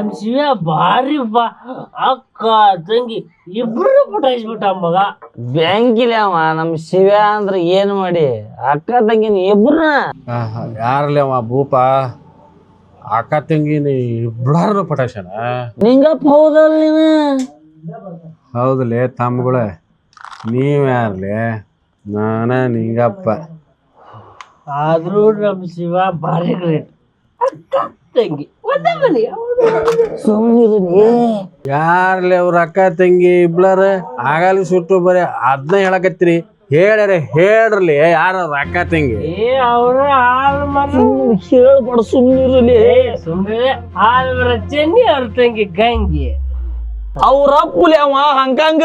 ನಮ್ ಶಿವ ಭಾರಿ ಬಾ. ಅಕ್ಕ ತಂಗಿ ಇಬ್ರು ಪಟಾಯಿಸ್ಬಿಟ್ಟ ಮಗ. ಬ್ಯಾಂಕಿಲ್ಲ ಅವ ನಮ್ ಶಿವ ಅಂದ್ರೆ ಏನು ಮಾಡಿ? ಅಕ್ಕ ತಂಗಿನ ಇಬ್ರನ್ನ ಯಾರಲ್ಲಿ ಅವ ಭೂಪ? ಅಕ್ಕ ತಂಗಿನಿ ಇಬ್ಬರು ಪಟಾಶನ ನಿಂಗಪ್ಪ ಹೌದಲ್ಲ ನೀನು? ಹೌದಲೇ ತಮ್ಮಗಳೇ ನೀವ್ ಯಾರ್ಲೆ? ನಾನ ನಿಂಗಪ್ಪ. ಆದರೂ ನಮ್ಮ ಶಿವ ಭಾರಿ ಗ್ರೇಟ್ ಅಕ್ಕ ತಂಗಿ ಒಂದೇ ಮನೆ ಸುಮ್ಮನಿರಲಿ ಯಾರ್ಲೆ ಅವ್ರ ಅಕ್ಕ ತಂಗಿ ಇಬ್ಳಾರ? ಆಗಲಿ ಸುಟ್ಟು ಬರೀ ಅದನ್ನ ಹೇಳಕತ್ತಿರಿ. ಹೇಳರೆ ಹೇಳ್ರಲಿ. ಯಾರ ಅವ್ರ ಅಕ್ಕ ತಂಗಿ? ಏ ಅವ್ರ ಹಾಲ್ ಮರ ಹೇಳ್ಬೇಡ ಸುಮ್ಮನಿರಲಿ ಸುಮ್ಮನೆ ಹಾಲ್ ಮರ ಚೆನ್ನಿ ಅವ್ರ ತಂಗಿ ಗಂಗಿ. ಅವ್ರ ಅಪ್ಪುಲಿ ಅವ ಹಂಗಂಗ.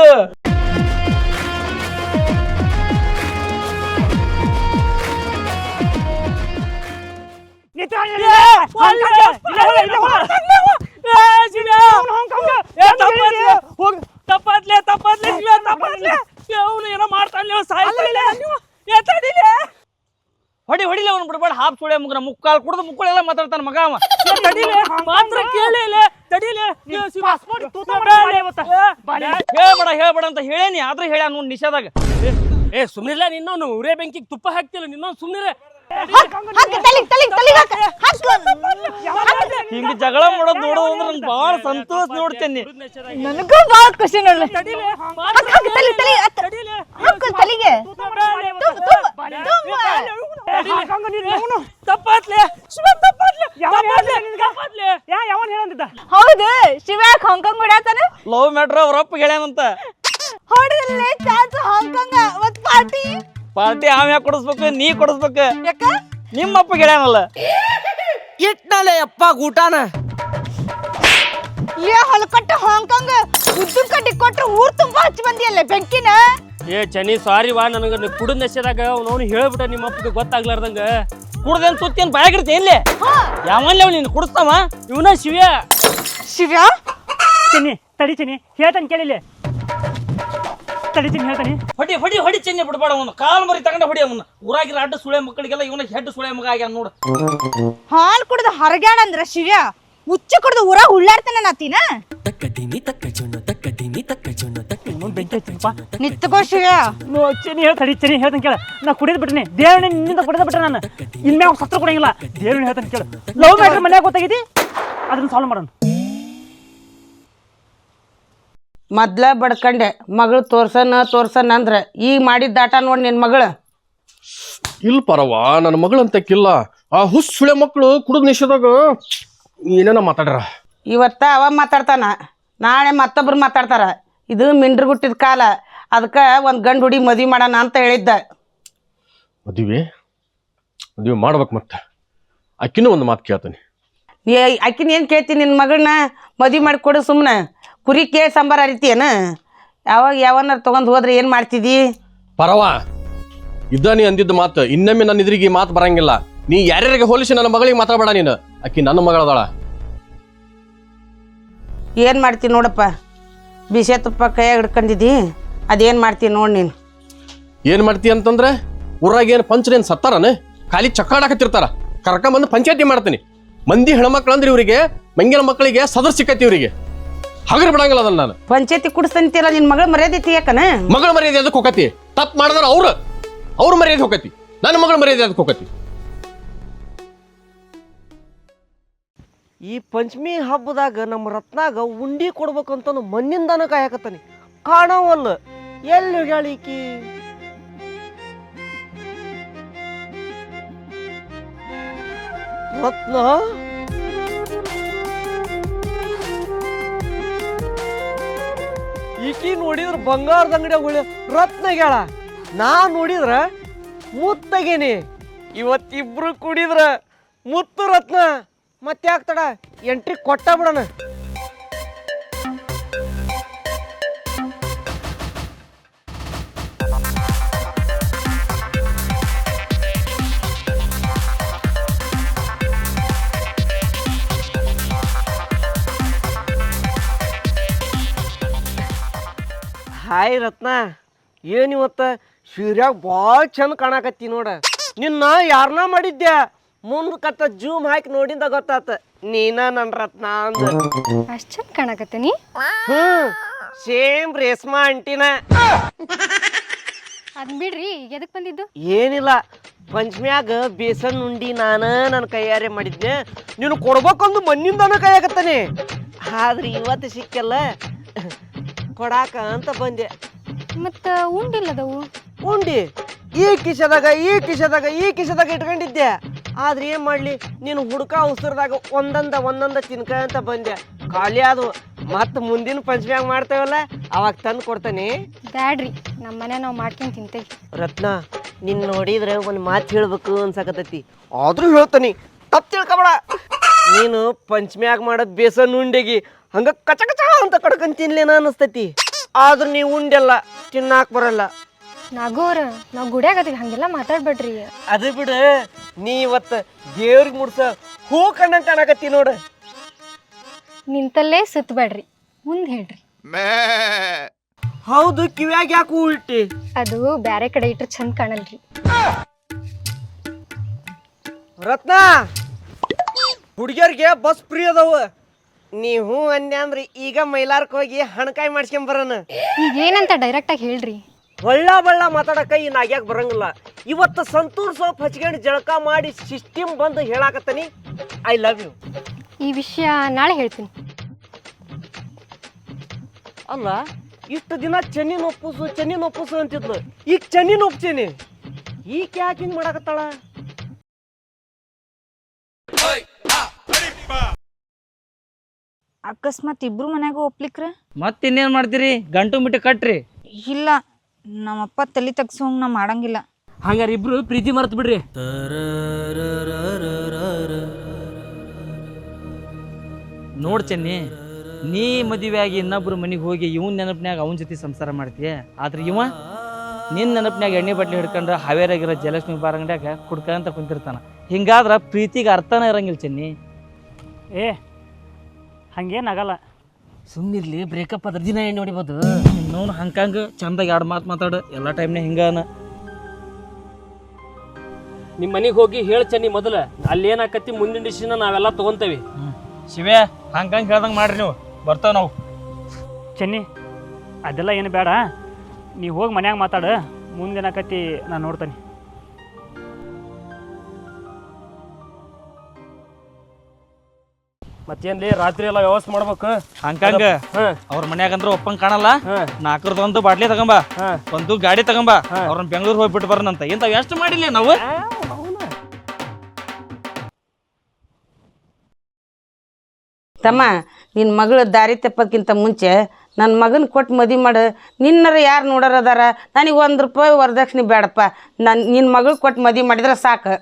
ತಪ್ಪತ್ಲೆ ತಪ್ಪತ್ಲೆ ತಪ್ಪತ್ಲೆ ಅವನು ಏನೋ ಮಾಡ್ತಾನೆ ಹೊಡಿ ಹೊಡಿಲೆ ಅವ್ನು ಬಿಡ್ಬೇಡ. ಹಾಪ್ ಸುಳೆ ಮುಗ್ರ ಮುಕ್ಕಾಲ್ ಕುಡ್ದು ಮುಕ್ಕಳೆಲ್ಲ ಮಾತಾಡ್ತಾನ ಮಗ ಅವ. ತಡಿಲೆ ಮಾತ್ರ ಕೇಳಿಲೆ ತಡಿಲೆ ಹೇಳ್ಬೇಡ ಹೇಳ್ಬೇಡ ಅಂತ ಹೇಳೇನಿ. ಆದ್ರೆ ಹೇಳ ನಿಷಾದಾಗ ನಿಷೇಧಾಗ. ಏ, ಸುಮ್ನಿಲ್ಲ ನಿನ್ನವನು ಉರೇ ಬೆಂಕಿಗೆ ತುಪ್ಪ ಹಾಕ್ತಿಲ್ಲ ನಿನ್ನೊಂದು ಸುಮ್ನಿರೆ. ಹಿಂಗ ಜಗಳ ಮಾಡೋದ್ ನೋಡೋದು ಅಂದ್ರೆ ನಂಗೆ ಭಾಳ ಸಂತೋಷ ನೋಡ್ತೇನೆ ನನಗೂ ಬಹಳ ಖುಷಿ ನೋಡ್ಲಿ. ತಲೆಗೆ ಹಾಕ್ ತಲಿ ತಲಿ ಅತ್ತ. ಹಾಕು ತಲಿಗೆ. ತಪ್ಪಾತ್ಲೆ ಶಿವ ತಪ್ಪಾತ್ಲೆ ತಪ್ಪಾತ್ಲೆ ತಪ್ಪಾತ್ಲೆ ಯಾ ಯಾವನ್ ಹೇಳಂದಿದ್ದ? ಹೌದು ಶಿವ್ಯಾಕ್ ಹಾಂಗ್ಕಾಂಗ್ ಹೊಡ್ಯಾತಾನ? ಲವ್ ಮ್ಯಾಟ್ರ್ ಅವ್ರ ಅಪ್ಪ ಹೇಳ್ಯಾನಂತ. ಹೊಡೆದಲ್ಲೇ ಚಾನ್ಸ್ ಹಾಂಗ್ಕಾಂಗ್ ಮತ್ ಪಾರ್ಟಿ ಪಾರ್ಟಿ ಆಮ್ಯಾಗ ಯಾಕೆ ಕೊಡಿಸ್ಬೇಕು? ನೀ ಕೊಡಿಸ್ಬೇಕು. ಯಾಕ? ನಿಮ್ಮ ಅಪ್ಪ ಹೇಳ್ಯಾನಲ್ಲ ಇಟ್ನಲೆ ಅಪ್ಪ ಊಟಾನ. ಏ ಹೊಲಕಟ್ಟ ಹಾಂಗ್ಕಾಂಗ್ ಉದ್ದು ಕಡ್ಡಿ ಕೊಟ್ಟು ಊರ್ ತುಂಬಾ ಹಚ್ಚಿ ಬಂದಿಯಲ್ಲ ಬೆಂಕಿನ? ಏ ಚನಿ ಸಾರಿ ವಾ ನನಗೆ ಕುಡಿದ ನಶೆದಾಗ ಅವನು ಹೇಳ್ಬಿಟ್ಟ ನಿಮ್ಮ ಅಪ್ಪಗೆ ಗೊತ್ತಾಗ್ಲಾರ್ದಂಗ. ಕುಡ್ದೇನ್ ಸುತ್ತೇನು ಬಾಯಾಗಿರ್ತಿ ಎಲ್ಲಿ? ಯಾವನ್ಲಿ ಅವ್ನು ನೀನು ಕುಡಿಸ್ತಾವ? ಇವನ ಶಿವ್ಯ. ಶಿವ್ಯ? ಚನಿ ತಡಿ ಚನಿ ಹೇಳ್ತಾನೆ ಕೇಳಿಲ್ಲ. ತಡಿ ಹೇಳ್ತೀನಿ. ಹೇಳ್ತಾನೆ ಹೊಡಿ ಹೊಡಿ ಹೊಡಿ ಚೆನ್ನಿ ಬಿಡ್ಬೇಡ ಅವನು. ಕಾಲ್ ಮರಿ ತಗೊಂಡ ಹೊಡಿ ಅವನು. ಊರಾಗಿರೋ ಅಡ್ಡ ಸುಳೆ ಮಕ್ಕಳಿಗೆಲ್ಲ ಇವನ ಹೆಡ್ ಸುಳೆ ಮಗ ಆಗ್ಯಾನ ನೋಡು. ಹಾಲ್ ಕುಡ್ದು ಹರಗ್ಯಾಡ ಅಂದ್ರ ಶಿವ್ಯಾ ತಕ್ಕ ಕುಡ್ದು ಊರಾಗ ತಕ್ಕ ನಾತಿನ ನಿತ್ಕೋ ಶಿವ್ಯ. ನೋ ಚೆನ್ನಿ ಹೇಳ್ ತಡಿ ಚೆನ್ನಿ ಹೇಳ್ತಾನೆ ಕೇಳ. ನಾ ಕುಡಿದ್ ಬಿಟ್ಟಿನಿ ದೇವಣ್ಣ ನಿನ್ನಿಂದ ಕುಡಿದ ಬಿಟ್ಟೆ ನಾನು. ಇನ್ಮ್ಯಾಗ ಸತ್ರ ಕೊಡಂಗಿಲ್ಲ ದೇವಣ್ಣ ಹೇಳ್ತಾನೆ ಕೇಳು. ಲವ್ ಮ್ಯಾಟ್ರ್ ಮನ್ಯಾಗ ಗೊತ್ತಾಗಿದಿ ಅದನ್ನ ಸಾಲ್ವ್ ಮಾಡೋಣ. ಮೊದ್ಲ ಬಡ್ಕಂಡೆ ಮಗಳು ತೋರ್ಸನ ತೋರ್ಸನ ಅಂದ್ರೆ ಈಗ ಮಾಡಿದ ದಾಟ ನೋಡಿ ನಿನ್ ಮಗಳು. ಇಲ್ಲ ಪರವಾ ನನ್ನ ಮಗಳಂತಕ್ಕಿಲ್ಲ ಆ ಹುಸ್ ಸುಳೆ ಮಕ್ಕಳು ಕುಡಿದ ನಿಷೇಧಾಗ ಏನೇನ ಮಾತಾಡ್ರ ಇವತ್ತ ಅವ ಮಾತಾಡ್ತಾನ ನಾಳೆ ಮತ್ತೊಬ್ರು ಮಾತಾಡ್ತಾರ. ಇದು ಮಿಂಡ್ರ ಗುಟ್ಟಿದ ಕಾಲ ಅದಕ್ಕೆ ಒಂದು ಗಂಡು ಹುಡಿ ಮದ್ವಿ ಮಾಡೋಣ ಅಂತ ಹೇಳಿದ್ದ. ಮದುವೆ? ಮದುವೆ ಮಾಡ್ಬೇಕು ಮತ್ತೆ. ಅಕ್ಕಿನೂ ಒಂದು ಮಾತು ಕೇಳ್ತಾನೆ. ಏ ಆಕಿನ ಏನು ಕೇಳ್ತೀನಿ ನಿನ್ನ ಮಗಳನ್ನ ಮದ್ವಿ ಮಾಡಿ ಕೊಡು ಸುಮ್ಮನೆ ಕುರಿ ಕೇಳಿ ಸಾಂಬಾರು ಅರಿತೀಯನ? ಯಾವಾಗ ಯಾವನ್ನಾರು ತೊಗೊಂಡು ಹೋದ್ರೆ ಏನು ಮಾಡ್ತಿದ್ದಿ ಪರವ ಇದ್ದ ನೀ ಅಂದಿದ್ದ ಮಾತು ಇನ್ನೊಮ್ಮೆ ನನ್ನ ಇದ್ರಿಗೆ ಈ ಮಾತು ಬರಂಗಿಲ್ಲ. ನೀ ಯಾರ್ಯಾರಿಗೆ ಹೋಲಿಸಿ ನನ್ನ ಮಗಳಿಗೆ ಮಾತಾಡಬೇಡ ನೀನು. ಅಕ್ಕಿ ನನ್ನ ಮಗಳದಾಳ. ಏನು ಮಾಡ್ತೀನಿ ನೋಡಪ್ಪ? ಬಿಸಿ ತುಪ್ಪ ಕೈಯಾಗ ಹಿಡ್ಕೊಂಡಿದ್ದಿ ಅದೇನು ಮಾಡ್ತೀನಿ ನೋಡಿ ನೀನು. ಏನ್ ಮಾಡ್ತೀಯ ಅಂತಂದ್ರೆ ಊರಾಗ ಏನು ಪಂಚನೇನು ಸತ್ತಾರನ? ಖಾಲಿ ಚಕ್ಕಾಡಕತ್ತಿರ್ತಾರ ಕರ್ಕೊಂಬಂದು ಪಂಚಾಯತಿ ಮಾಡ್ತೀನಿ. ಮಂದಿ ಹೆಣ್ಮಕ್ಳು ಅಂದ್ರೆ ಇವರಿಗೆ ಮಂಗಿನ ಮಕ್ಕಳಿಗೆ ಸದರ್ ಸಿಕ್ಕೈತಿ ಇವರಿಗೆ. ಹಗರ್ ಬಿಡಂಗಿಲ್ಲ ಅದನ್ನ ನಾನು. ಪಂಚಾಯತಿ ಕುಡಿಸ್ತಂತೀರ ನಿನ್ನ ಮಗಳ ಮರ್ಯಾದೆ ಯಾಕನ ಮಗಳ ಮರ್ಯಾದೆ ಅದಕ್ಕೆ ಹೋಗತಿ ತಪ್ಪು ಮಾಡಿದ್ರೆ ಅವ್ರು. ಅವ್ರ ಮರ್ಯಾದೆ ಹೋಗತಿ ನನ್ನ ಮಗಳ ಮರ್ಯಾದೆ ಅದಕ್ಕೆ ಹೋಗತಿ ಈ ಪಂಚಮಿ ಹಬ್ಬದಾಗ ನಮ್ಮ ರತ್ನಾಗ ಉಂಡಿ ಕೊಡ್ಬೇಕಂತ ಮಣ್ಣಿಂದನ ಕಾಯಕತ್ತಾನೆ. ಕಾಣವಲ್ಲ. ಎಲ್ಲಿ ಹೇಳಿಕಿ ರತ್ನ? ಈಕಿ ನೋಡಿದ್ರ ಬಂಗಾರದ ಅಂಗಡಿಯಾಗ ರತ್ನ ಗೇಳ ನಾ ನೋಡಿದ್ರ ಮುತ್ತಗೇನಿ. ಇವತ್ತಿಬ್ರು ಕುಡಿದ್ರ ಮುತ್ತು ರತ್ನ. ಮತ್ತೆ ತಡ ಎಂಟ್ರಿ ಕೊಟ್ಟ ಬಿಡಣ. ಹಾಯ್ ರತ್ನ ಏನು ಇವತ್ತ? ಸೀರ್ಯಾಗ ಭಾಳ ಚಂದ ಕಾಣಕತ್ತಿ ನೋಡ. ನಿನ್ನ ಯಾರನ್ನ ಮಾಡಿದ್ದೆ ಮುಂದ್ ಕತ್ತ ಜೂಮ್ ಹಾಕಿ ನೋಡಿಂದ ಗೊತ್ತಾತ. ನೀನ ನನ್ನ ರತ್ನ ಅಂದ. ಅಷ್ಟ್ ಚಂದ ಕಾಣಕತ್ತೀನಿ ಹ್ಮ್ ಸೇಮ್ ರೇಷ್ಮಾ ಅಂಟಿನ ಅದ್ ಬಿಡ್ರಿ ಎದಕ್ ಬಂದಿದ್ದು? ಏನಿಲ್ಲ ಪಂಚಮ್ಯಾಗ ಬೇಸನ್ ಉಂಡಿ ನಾನ ನನ್ನ ಕೈಯಾರೆ ಮಾಡಿದ್ನೆ ನೀನು ಕೊಡ್ಬೇಕಂದು ಮಣ್ಣಿಂದಾನ ಕೈಯಾಗತ್ತಾನೆ ಆದ್ರೆ ಇವತ್ತು ಸಿಕ್ಕಲ್ಲ. ಕೊಡಾಕ ಅಂತ ಬಂದೆ. ಮತ್ತ ಉಂಡಿಲ್ಲದವು? ಉಂಡಿ. ಈ ಕಿಶದಾಗ ಈ ಕಿಶದಾಗ ಈ ಕಿಶದಾಗ ಇಟ್ಕೊಂಡಿದ್ದೆ. ಆದ್ರೆ ಏನ್ ಮಾಡ್ಲಿ? ನೀನು ಹುಡ್ಕ ಉಸಿರದಾಗ ಒಂದೊಂದ ಒಂದೊಂದ ತಿನ್ಕ ಅಂತ ಬಂದೆ. ಖಾಲಿ ಅದು ಮತ್ತ ಮುಂದಿನ ಪಂಚಮ್ಯಾಗ ಮಾಡ್ತೇವಲ್ಲ ಅವಾಗ ತಂದು ಕೊಡ್ತಾನೆ. ಬ್ಯಾಡ್ರಿ ನಮ್ಮ ಮನೆ ನಾವು ಮಾಡ್ಕೊಂಡ್ ತಿಂತೇವಿ. ರತ್ನ ನಿನ್ ನೋಡಿದ್ರೆ ಒಂದು ಮಾತು ಹೇಳ್ಬೇಕು ಅನ್ಸಕತ್ತೈತಿ. ಆದ್ರೂ ಹೇಳ್ತಾನೆ ತಪ್ಪು ತಿಳ್ಕೊಬೇಡ. ನೀನು ಪಂಚಮ್ಯಾಗ ಮಾಡೋ ಬೇಸನ್ ಉಂಡೆಗಿ ಹಂಗ ಕಚ ಕಚ ಅಂತ ಕಡ್ಕೊಂಡ್ ತಿನ್ಲೇನ ಅನಿಸ್ತೈತಿ. ಆದ್ರೂ ನೀವು ಉಂಡೆಲ್ಲ ತಿನ್ನಾಕ್ ಬರಲ್ಲ. ನಾಗೂರ್ ನಾವ್ ಗುಡಿಯಾಗತ್ತೀವಿ ಹಂಗೆಲ್ಲ ಮಾತಾಡ್ಬೇಡ್ರಿ. ಅದು ಬಿಡು ನೀ ಇವತ್ತು ದೇವ್ರಿಗೆ ಮುಡ್ಸ ಹೂ ಕಣ್ಣ ಕಾಣಕತ್ತಿ ನೋಡು. ನಿಂತಲ್ಲೇ ಸುತ್ತಬೇಡ್ರಿ ಮುಂದ್ ಹೇಳ್ರಿ. ಹೌದು ಕಿವ್ಯಾಗ ಯಾಕೆ ಉಲ್ಟಿ? ಅದು ಬ್ಯಾರೆ ಕಡೆ ಇಟ್ರೆ ಚಂದ ಕಾಣಲ್ರಿ. ರತ್ನ! ಹುಡುಗಿಯರಿಗೆ ಬಸ್ ಫ್ರೀ ಅದಾವ. ನೀ ಹೂ ಅಂದೆ ಅಂದ್ರೆ ಈಗ ಮೈಲಾರ್ಕ್ ಹೋಗಿ ಹಣಕಾಯಿ ಮಾಡ್ಸ್ಕೊಂಡ್ ಬರೋಣ. ಈಗ ಏನಂತ ಡೈರೆಕ್ಟ್ ಆಗಿ ಹೇಳ್ರಿ. ಒಳ್ಳ ಬಳ್ಳ ಮಾತಾಡಕ ಈ ನಾಗ್ಯಾಕ ಬರಂಗಿಲ್ಲ. ಇವತ್ತು ಸಂತೂರ್ ಸೋಪ್ ಹಚ್ಕೊಂಡು ಜಳಕ ಮಾಡಿ ಸಿಸ್ಟಮ್ ಬಂದು ಹೇಳಾಕತ್ತನಿ. ಐ ಲವ್ ಯು ಈ ವಿಷಯ ನಾಳೆ ಹೇಳ್ತೀನಿ. ಅಲ್ಲ ಇಷ್ಟು ದಿನ ಚೆನ್ನಿನ ಒಪ್ಪಿಸು ಚೆನ್ನಿನ ಒಪ್ಪಿಸು ಅಂತಿದ್ಲು. ಈಗ ಚೆನ್ನಿನ ಒಪ್ಪಿಸೀನಿ ಈಗ ಯಾಕೆ ಹಿಂಗ್ ಮಾಡಾಕತ್ತಾಳ? ಅಕಸ್ಮಾತ್ ಇಬ್ರು ಮನ್ಯಾಗ ಒಪ್ಲಿಕ್ರ? ಮತ್ತೆ ಇನ್ನೇನ್ ಮಾಡ್ತೀರಿ? ಗಂಟು ಬಿಟ್ಟು ಕಟ್ರಿ. ಇಲ್ಲ ನಮ್ಮಪ್ಪ ತಲೆ ತಗ್ಸೋಂಗ್ ನಾ ಮಾಡಂಗಿಲ್ಲ. ಹಂಗಾರ ಇಬ್ರು ಪ್ರೀತಿ ಮರ್ತ್ ಬಿಡ್ರಿ. ನೋಡ್ ಚೆನ್ನಿ ನೀ ಮದುವೆ ಆಗಿ ಇನ್ನೊಬ್ರು ಮನೆಗೆ ಹೋಗಿ ಇವನ್ ನೆನಪಿನ್ಯಾಗ ಅವನ ಜೊತೆ ಸಂಸಾರ ಮಾಡ್ತೀಯ? ಆದ್ರೆ ಇವ ನಿನ್ನ ನೆನಪಿನ್ಯಾಗ ಎಣ್ಣೆ ಬಟ್ಲಿ ಹಿಡ್ಕೊಂಡ್ರ ಹಾವೇರಾಗಿರೋ ಜಲಕ್ಷ್ಮಿ ಬಾರಂಗಡ್ಯಾಗ ಕುಡ್ಕಂತ ಕುಂತಿರ್ತಾನ. ಹಿಂಗಾದ್ರ ಪ್ರೀತಿಗೆ ಅರ್ಥನೇ ಇರಂಗಿಲ್ಲ ಚೆನ್ನಿ. ಏ ಹಂಗೇನಾಗಲ್ಲ. ಸುಮ್ಮನಿರ್ಲಿ ಬ್ರೇಕಪ್ ಅದ್ರ ದಿನ ಏನು ನೋಡಿಬೋದು? ನೋನು ಹಂಗಂಗ ಚಂದಾಗ ಎರಡು ಮಾತು ಮಾತಾಡು ಎಲ್ಲ ಟೈಮ್ನಾಗ ಹಿಂಗಾನ ನಿಮ್ಮ ಮನೆಗೆ ಹೋಗಿ ಹೇಳಿ ಚೆನ್ನಿ ಮೊದಲು. ಅಲ್ಲಿ ಏನಾಕತಿ ಮುಂದಿನ ಡಿಸಿಷನ್ ನಾವೆಲ್ಲ ತೊಗೊಂತೇವಿ. ಶಿವೆ ಹಂಗಂಗೆ ಹೇಳ್ದಂಗೆ ಮಾಡ್ರಿ ನೀವು. ಬರ್ತಾವ ನಾವು. ಚೆನ್ನಿ ಅದೆಲ್ಲ ಏನು ಬೇಡ. ನೀ ಹೋಗಿ ಮನ್ಯಾಗ ಮಾತಾಡು. ಮುಂದೇನಾಕತಿ ನಾನು ನೋಡ್ತಾನೆ. ಮತ್ತೇನ್ಲಿ ರಾತ್ರಿ ಎಲ್ಲ ವ್ಯವಸ್ಥೆ ಮಾಡ್ಬೇಕು? ಹಂಗಂಗ ಅವ್ರ ಮನ್ಯಾಗಂದ್ರ ಒಪ್ಪಂಗ್ ಕಾಣಲ್ಲ. ನಾಲ್ಕರದ್ದು ಒಂದು ಬಾಟ್ಲಿ ತಗೊಂಬ. ಒಂದು ಗಾಡಿ ತಗೊಂಬ. ಅವ್ರನ್ನ ಬೆಂಗಳೂರು ಹೋಗ್ಬಿಟ್ಟು ಬರೋಣಂತ. ಇಂತ ಎಷ್ಟು ಮಾಡಿಲ್ಲ ನಾವು? ತಮ್ಮ ನಿನ್ನ ಮಗಳು ದಾರಿ ತಪ್ಪೋದ್ಕಿಂತ ಮುಂಚೆ ನನ್ನ ಮಗನ ಕೊಟ್ಟು ಮದಿ ಮಾಡು. ನಿನ್ನರ ಯಾರು ನೋಡೋರು ಅದಾರ? ನನಗೆ ಒಂದು ರೂಪಾಯಿ ವರದಕ್ಷಿಣೆ ಬೇಡಪ್ಪ ನನ್ನ ನಿನ್ನ ಮಗಳು ಕೊಟ್ಟು ಮದಿ ಮಾಡಿದ್ರೆ ಸಾಕು.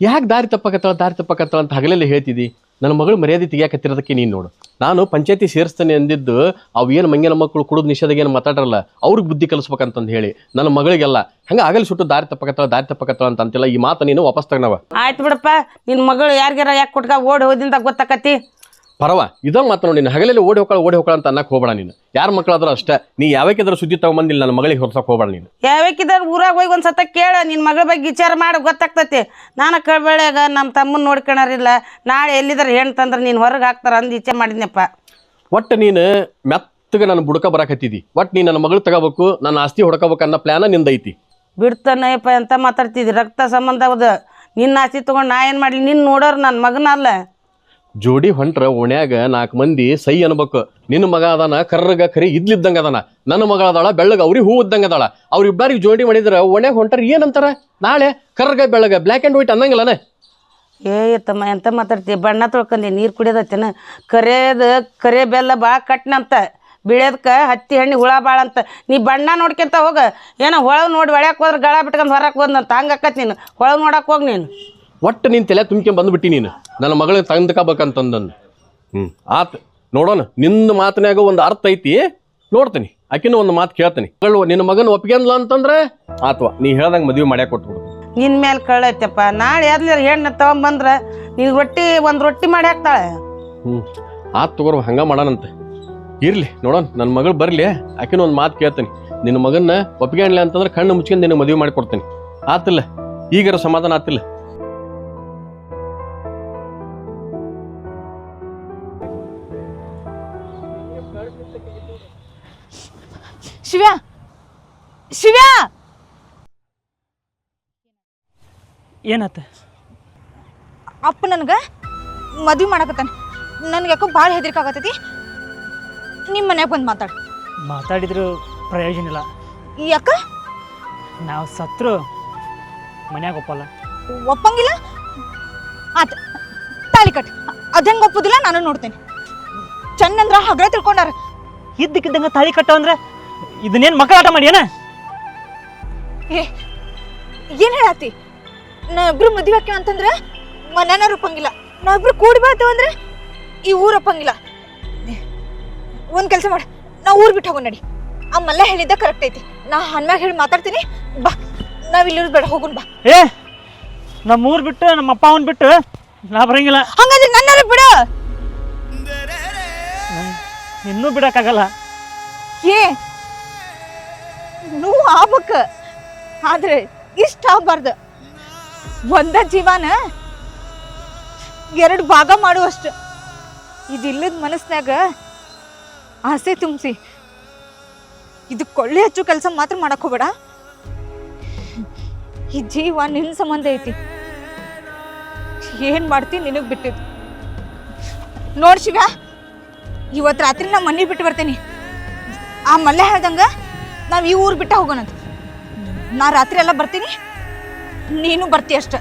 ಯಾಕೆ ದಾರಿ ತಪ್ಪಕತ್ತವ ದಾರಿ ತಪ್ಪಕತ್ತವ ಅಂತ ಹಗಲೆಲ್ಲ ಹೇಳ್ತಿದ್ದಿ ನನ್ನ ಮಗಳು ಮರ್ಯಾದೆ ತೆಗಿಯಾಕತ್ತಿರೋದಕ್ಕೆ ನೀನು ನೋಡು. ನಾನು ಪಂಚಾಯತಿ ಸೇರಿಸ್ತೇನೆ ಅಂದಿದ್ದು ಅವು ಏನು ಮಂಗಿನ ಮಕ್ಕಳು ಕುಡಿದು ನಿಷೇಧಾಗ ಏನು ಮಾತಾಡ್ರಲ್ಲ, ಅವ್ರಿಗೆ ಬುದ್ಧಿ ಕಲಿಸ್ಬೇಕಂತಂದು ಹೇಳಿ. ನನ್ನ ಮಗಳಿಗೆಲ್ಲ, ಹಂಗೆ ಆಗಲಿ ಸುಟ್ಟು, ದಾರಿ ತಪ್ಪಕತ್ತಳ ದಾರಿ ತಪ್ಪಕತ್ತಳ ಅಂತ ಅಂತಿಲ್ಲ ಈ ಮಾತು ನೀನು ವಾಪಸ್ ತಗೊಂಡವ. ಆಯ್ತು ಬಿಡಪ್ಪ ನಿನ್ನ ಮಗಳು ಯಾರಿಗಾರ ಯಾಕೆ ಕೊಟ್ಕ ಓಡಿ ಹೋದಿಂದ ಗೊತ್ತಾಕತಿ ಪರವ ಇದ ಮಾತು ನೋಡಿ ನೀನು ಹಗಲಲ್ಲಿ ಓಡಿ ಹೋಗಲ್ಲ ಓಡಿ ಹೋಗಲ್ಲ ಅಂತ ಅನ್ನಕ್ಕೆ ಹೋಗಬೇಡ ನೀನು. ಯಾರ ಮಕ್ಕಳಾದ್ರೂ ಅಷ್ಟೇ ನೀ ಯಾವಕ್ಕಿದ್ರೆ ಸುದ್ದಿ ತಗೊಂಬಂದಿಲ್ಲ ನನ್ನ ಮಗಳಿಗೆ ಹೊರಸಕ್ಕೆ ಹೋಗಬೇಡ ನೀನು. ಯಾವಕ್ಕಿದಾರ ಊರಾಗ ಹೋಗಿ ಒಂದು ಸತ ಕೇಳ ನಿನ್ನ ಮಗಳ ಬಗ್ಗೆ ವಿಚಾರ ಮಾಡಿ ಗೊತ್ತಾಗ್ತತಿ. ನಾನು ಕಳ್ಬೇಳಾಗ ನಮ್ಮ ತಮ್ಮನ ನೋಡ್ಕೊಳರಿಲ್ಲ ನಾಳೆ ಎಲ್ಲಿದಾರ ಹೆಣ್ಣು ತಂದ್ರೆ ನೀನು ಹೊರಗೆ ಹಾಕ್ತಾರ ಅಂದು ಇಚ್ಛೆ ಮಾಡಿದ್ನಪ್ಪ. ಒಟ್ಟು ನೀನು ಮೆತ್ತಗೆ ನನ್ನ ಬುಡಕ ಬರಕತ್ತಿದ್ದಿ ಒಟ್ಟು ನೀನು ನನ್ನ ಮಗಳು ತಗೋಬೇಕು ನನ್ನ ಆಸ್ತಿ ಹುಡ್ಕೋಬೇಕು ಅನ್ನೋ ಪ್ಲಾನ ನಿಂದೈತಿ. ಬಿಡ್ತಾನಯ್ಯಪ್ಪ ಅಂತ ಮಾತಾಡ್ತಿದ್ದಿ ರಕ್ತ ಸಂಬಂಧ ಹೌದು ನಿನ್ನ ಆಸ್ತಿ ತೊಗೊಂಡು ನಾ ಏನು ಮಾಡಲಿ? ನಿನ್ನ ನೋಡೋರು ನನ್ನ ಮಗನ ಅಲ್ಲ ಜೋಡಿ ಹೊಂಟ್ರ ಓಣ್ಯಾಗ ನಾಲ್ಕು ಮಂದಿ ಸೈ ಅನ್ಬೇಕು. ನಿನ್ನ ಮಗ ಅದಾನ, ಕರ್ರಗ ಕರಿ ಇದ್ಲಿದ್ದಂಗ ಅದಾನ. ನನ್ನ ಮಗಳ ಅದಾಳ, ಬೆಳ್ಳಗ ಅವ್ರಿಗೆ ಹೂ ಇದ್ದಂಗ ಅದಾಳ. ಅವ್ರಿಬ್ಬರಿಗೆ ಜೋಡಿ ಮಾಡಿದ್ರ ಓಣ್ಯಾಗ ಹೊಂಟ್ರ ಏನಂತಾರ? ನಾಳೆ ಕರ್ರಗ, ಬೆಳ್ಳಗ ಬ್ಲ್ಯಾಕ್ ಆ್ಯಂಡ್ ವೈಟ್ ಅನ್ನಂಗಿಲ್ಲನೆ? ಏ ತಮ್ಮ ಎಂತ ಮಾತಾಡ್ತಿ? ಬಣ್ಣ ತೊಳ್ಕೊಂಡಿ, ನೀರು ಕುಡಿಯೋದತ್ತೇನ? ಕರೆಯದ, ಕರೆ ಬೆಲ್ಲ ಭಾಳ ಕಟ್ನಂತ. ಬಿಳ್ಯದಕ್ಕೆ ಹತ್ತಿ ಹಣ್ಣಿ ಹುಳ ಭಾಳ ಅಂತ. ನೀ ಬಣ್ಣ ನೋಡ್ಕೊಂತ ಹೋಗ. ಏನೋ ಹೊಳ ನೋಡಿ ಒಳ್ಯಾಕೆ ಹೋದ್ರೆ ಗಳ ಬಿಟ್ಕೊಂಡು ಹೊರಕ್ಕೆ ಬಂದಂತ ಹಂಗೆ ನೀನು. ಹೊಳ ನೋಡಕ್ಕೆ ಹೋಗಿ ನೀನು. ಒಟ್ಟು ನಿನ್ನ ತಲೆ ತುಂಬ್ಕೊಂಡ್ ಬಂದ್ಬಿಟ್ಟಿ ನೀನು. ನನ್ನ ಮಗಳಿಗೆ ತಂದ್ಕಬೇಕಂತಂದನ್ನು ಹ್ಞೂ ಆತು ನೋಡೋಣ ನಿನ್ನ ಮಾತನ್ಯಾಗ ಒಂದು ಅರ್ಥ ಐತಿ ನೋಡ್ತೀನಿ. ಆಕಿನ ಒಂದು ಮಾತು ಕೇಳ್ತೀನಿ. ಮಗಳು ನಿನ್ನ ಮಗನ ಒಪ್ಪಿಗೆಂದ್ಲ ಅಂತಂದ್ರೆ ಆತ್ವಾ ನೀ ಹೇಳ್ದಂಗೆ ಮದುವೆ ಮಾಡ್ಯಾಕ ಕೊಟ್ಬಿಡು. ನಿನ್ನ ಮೇಲೆ ಕಳ್ಳೈತಪ್ಪ ನಾಳೆ ಯಾರ್ಲಿ ಹೆಣ್ಣು ತಗೊಂಬಂದ್ರೆ ನೀನು ರೊಟ್ಟಿ ಒಂದು ರೊಟ್ಟಿ ಮಾಡಿ ಹಾಕ್ತಾಳೆ. ಹ್ಞೂ ಆತ್ ತಗೋರು ಹಂಗ ಮಾಡೋಣಂತೆ. ಇರ್ಲಿ ನೋಡೋಣ ನನ್ನ ಮಗಳು ಬರಲಿ ಆಕಿನ ಒಂದು ಮಾತು ಕೇಳ್ತೀನಿ. ನಿನ್ನ ಮಗನ್ನ ಒಪ್ಪಿಗೆ ಅನ್ಲಿ ಅಂತಂದ್ರೆ ಕಣ್ಣು ಮುಚ್ಕೊಂಡು ನಿನಗೆ ಮದುವೆ ಮಾಡಿ ಕೊಡ್ತೀನಿ ಆತಿಲ್ಲ ಈಗಿರೋ ಸಮಾಧಾನ ಆತಿಲ್ಲ. ಶಿವ್ಯ? ಶಿವ್ಯಾ? ಏನಾತ ಅಪ್ಪ ನನಗೆ ಮದ್ವೆ ಮಾಡಕತ್ತಾನೆ. ನನಗೆ ಯಾಕೋ ಭಾಳ ಹೆದರಿಕೆ ಆಗತ್ತೈತಿ ನಿಮ್ಮ ಮನ್ಯಾಗ ಬಂದು ಮಾತಾಡು. ಮಾತಾಡಿದ್ರು ಪ್ರಯೋಜನ ಇಲ್ಲ. ಯಾಕ? ನಾವು ಸತ್ರು ಮನ್ಯಾಗ ಒಪ್ಪಲ್ಲ. ಒಪ್ಪಂಗಿಲ್ಲ? ಆತ ತಾಳಿ ಕಟ್. ಅದ್ ಹೆಂಗ್ ಒಪ್ಪುದಿಲ್ಲ? ನಾನು ನೋಡ್ತೇನೆ. ಚಂದಂದ್ರ ಹಗ್ರ ತಿಳ್ಕೊಂಡಾರ. ಇದ್ದಕ್ಕಿದ್ದಂಗ ತಾಳಿ ಕಟ್ಟ ಅಂದ್ರೆ ಇದನ್ನೇನು ಮಕ್ಕಳಾಟ ಮಾಡಿ ಏನ ಏ ಏನ್ ನಾ ಇಬ್ರು ಮದ್ವೆ ಹಾಕ್ಯ ಅಂತಂದ್ರ ಮನೇನ ರೂಪಂಗಿಲ್ಲ. ನಾ ಇಬ್ರು ಕೂಡಿ ಅಂದ್ರೆ ಈ ಊರ್ ಒಪ್ಪಂಗಿಲ್ಲ. ಒಂದ್ ಕೆಲಸ ಮಾಡ ನಾ ಊರ್ ಬಿಟ್ಟು ಹೋಗೋಣ ನಡಿ. ಆ ಮಲ್ಲ ಹೇಳಿದ್ದ ಕರೆಕ್ಟ್ ಐತಿ. ನಾ ಹನ್ಮ್ಯಾಗ ಹೇಳಿ ಮಾತಾಡ್ತೀನಿ. ಬಾ ನಾವ್ ಇಲ್ಲಿ ಬೇಡ ಹೋಗುನ್ ಬಾ. ಏ ನಮ್ಮ ಊರ್ ಬಿಟ್ಟು ನಮ್ಮ ಅಪ್ಪ ಅವನ್ ಬಿಟ್ಟು ನಾ ಬರಂಗಿಲ್ಲ. ಹಂಗಾದ್ರೆ ನನ್ನ ಬಿಡ. ಇನ್ನೂ ಬಿಡಕ್ಕಾಗಲ್ಲ. ಏ ಆಗ್ಬೇಕ ಆದ್ರೆ ಇಷ್ಟ ಆಗ್ಬಾರ್ದು. ಒಂದ ಜೀವನ ಎರಡು ಭಾಗ ಮಾಡುವಷ್ಟು. ಇದಿಲ್ಲದ ಮನಸ್ಸಿನಾಗ ಆಸೆ ತುಂಬಿಸಿ. ಇದು ಕೊಳ್ಳೆ ಹಚ್ಚು ಕೆಲಸ ಮಾತ್ರ ಮಾಡಕ್ ಹೋಗ್ಬೇಡ. ಈ ಜೀವ ನಿನ್ನ ಸಂಬಂಧ ಐತಿ. ಏನು ಮಾಡ್ತಿ ನಿನಗೆ ಬಿಟ್ಟಿದ್ದು ನೋಡ್ ಶಿವ ಇವತ್ತು ರಾತ್ರಿ ನಾ ಮನೆ ಬಿಟ್ಟು ಬರ್ತೇನೆ. ಆ ಮಲ್ಲೆ ಹೇಳ್ದಂಗ ನಾವ್ ಈ ಊರು ಬಿಟ್ಟ ಹೋಗೋಣಂತ. ನಾ ರಾತ್ರಿ ಎಲ್ಲ ಬರ್ತೀನಿ. ನೀನು ಬರ್ತೀಯ ಅಷ್ಟ.